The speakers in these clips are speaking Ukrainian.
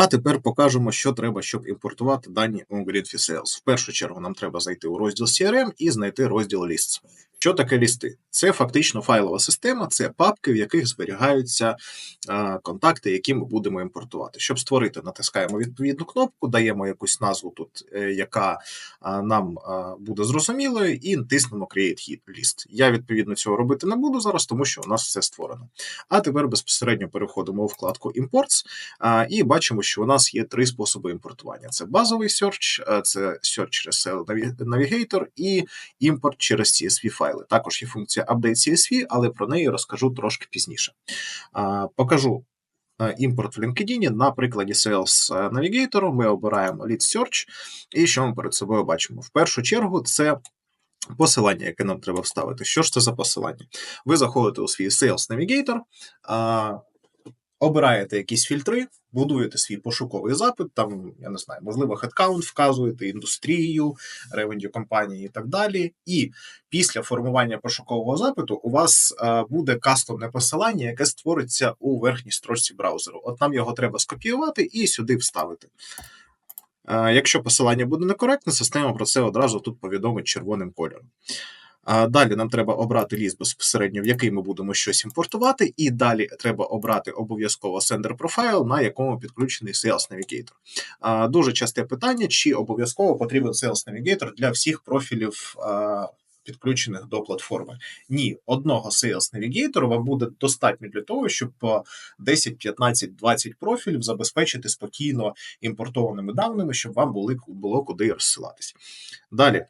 А тепер покажемо, що треба, щоб імпортувати дані у Greenfield Sales. В першу чергу нам треба зайти у розділ CRM і знайти розділ Lists. Що таке лісти? Це фактично файлова система, це папки, в яких зберігаються контакти, які ми будемо імпортувати. Щоб створити, натискаємо відповідну кнопку, даємо якусь назву тут, е, яка нам буде зрозумілою, і тиснемо Create List. Я відповідно цього робити не буду зараз, тому що у нас все створено. А тепер безпосередньо переходимо у вкладку Imports і бачимо, що у нас є три способи імпортування: це базовий search, це search через Cell Navigator і імпорт через CSV файл файли. Також є функція Update CSV, але про неї розкажу трошки пізніше. Покажу імпорт в LinkedIn на прикладі Sales Navigator. Ми обираємо Lead Search, і що ми перед собою бачимо? В першу чергу, це. Посилання, яке нам треба вставити. Що ж це за посилання? Ви заходите у свій Sales Navigator, обираєте якісь фільтри, будуєте свій пошуковий запит, там, я не знаю, можливо, хедкаунт вказуєте, індустрію, ревеню компанії і так далі. І після формування пошукового запиту у вас е, буде кастомне посилання, яке створиться у верхній строчці браузеру. От нам його треба скопіювати і сюди вставити. Е, якщо посилання буде некоректне, система про це одразу тут повідомить червоним кольором. Далі нам треба обрати ліст безпосередньо, в який ми будемо щось імпортувати, і далі треба обрати обов'язково sender profile, на якому підключений Sales Navigator. Дуже часте питання: чи обов'язково потрібен Sales Navigator для всіх профілів. Підключених до платформи. Ні, одного Sales Navigator вам буде достатньо для того, щоб 10, 15, 20 профілів забезпечити спокійно імпортованими даними, щоб вам були, було куди розсилатись. Далі.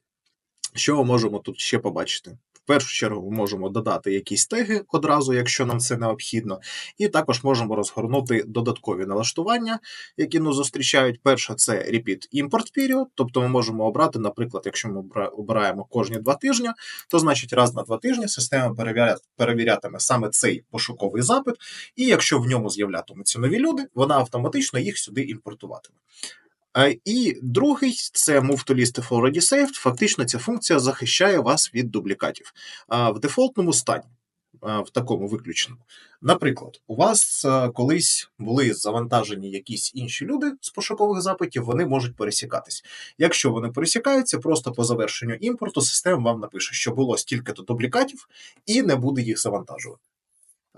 Що ми можемо тут ще побачити? В першу чергу ми можемо додати якісь теги одразу, якщо нам це необхідно, і також можемо розгорнути додаткові налаштування, які нас зустрічають. Перше це Repeat Import Period, тобто ми можемо обрати, наприклад, якщо ми обираємо кожні два тижні, то значить раз на два тижні система перевірятиме саме цей пошуковий запит, і якщо в ньому з'являтимуться нові люди, вона автоматично їх сюди імпортуватиме. І другий це Move to List if already saved. Фактично, ця функція захищає вас від дублікатів в дефолтному стані. В такому виключеному. Наприклад, у вас колись були завантажені якісь інші люди з пошукових запитів, вони можуть пересікатись. Якщо вони пересікаються, просто по завершенню імпорту система вам напише, що було стільки-то дублікатів, і не буде їх завантажувати.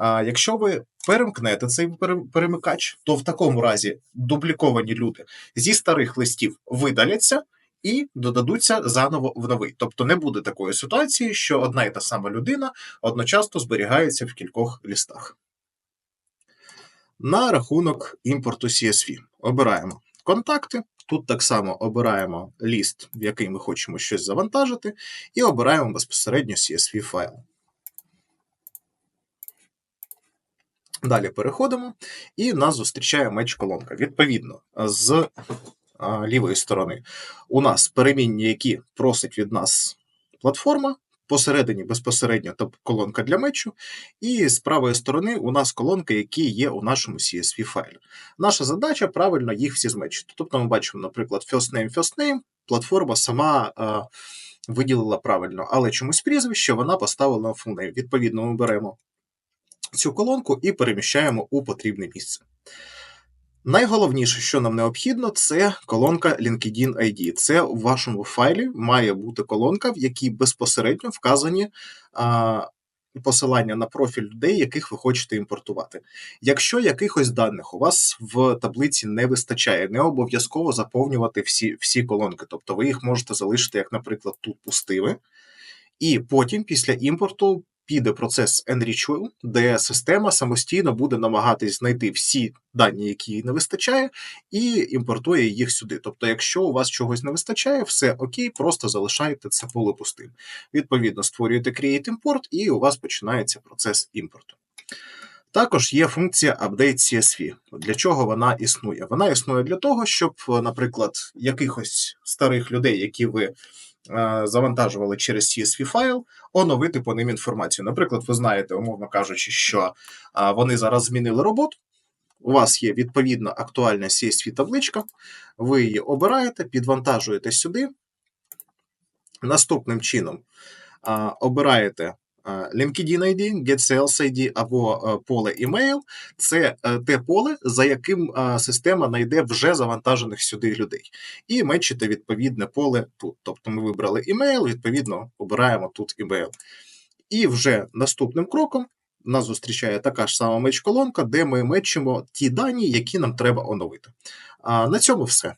А якщо ви перемкнете цей перемикач, то в такому разі дубліковані люди зі старих листів видаляться і додадуться заново в новий. Тобто не буде такої ситуації, що одна і та сама людина одночасно зберігається в кількох лістах. На рахунок імпорту CSV обираємо контакти. Тут так само обираємо ліст, в який ми хочемо щось завантажити, і обираємо безпосередньо CSV файл. Далі переходимо, і нас зустрічає меч-колонка. Відповідно, з лівої сторони у нас перемінні, які просить від нас платформа. Посередині безпосередньо колонка для мечу, і з правої сторони у нас колонки, які є у нашому CSV файлі. Наша задача правильно їх всі змечити. Тобто ми бачимо, наприклад, first name, first name, платформа сама а, виділила правильно, але чомусь прізвище вона поставила на full name. Відповідно, ми беремо цю колонку і переміщаємо у потрібне місце. Найголовніше, що нам необхідно, це колонка LinkedIn ID. Це у вашому файлі має бути колонка, в якій безпосередньо вказані а, посилання на профіль людей, яких ви хочете імпортувати. Якщо якихось даних у вас в таблиці не вистачає, не обов'язково заповнювати всі, всі колонки. Тобто ви їх можете залишити, як, наприклад, тут пустими. І потім, після імпорту, піде процес Enrichwell, де система самостійно буде намагатись знайти всі дані, які їй не вистачає, і імпортує їх сюди. Тобто, якщо у вас чогось не вистачає, все окей, просто залишаєте це поле пустим. Відповідно, створюєте Create Import, і у вас починається процес імпорту. Також є функція Update CSV. Для чого вона існує? Вона існує для того, щоб, наприклад, якихось старих людей, які ви завантажували через CSV файл, оновити по ним інформацію. Наприклад, ви знаєте, умовно кажучи, що е, вони зараз змінили роботу. У вас є відповідна актуальна CSV-табличка, ви її обираєте, підвантажуєте сюди. Наступним чином е, обираєте Е, LinkedIn ID, Get Sales ID або е, поле email – це е, те поле, за яким е, система знайде вже завантажених сюди людей. І мечите відповідне поле тут. Тобто ми вибрали email, відповідно, обираємо тут email. І вже наступним кроком нас зустрічає така ж сама меч-колонка, де ми мечимо ті дані, які нам треба оновити. На цьому все.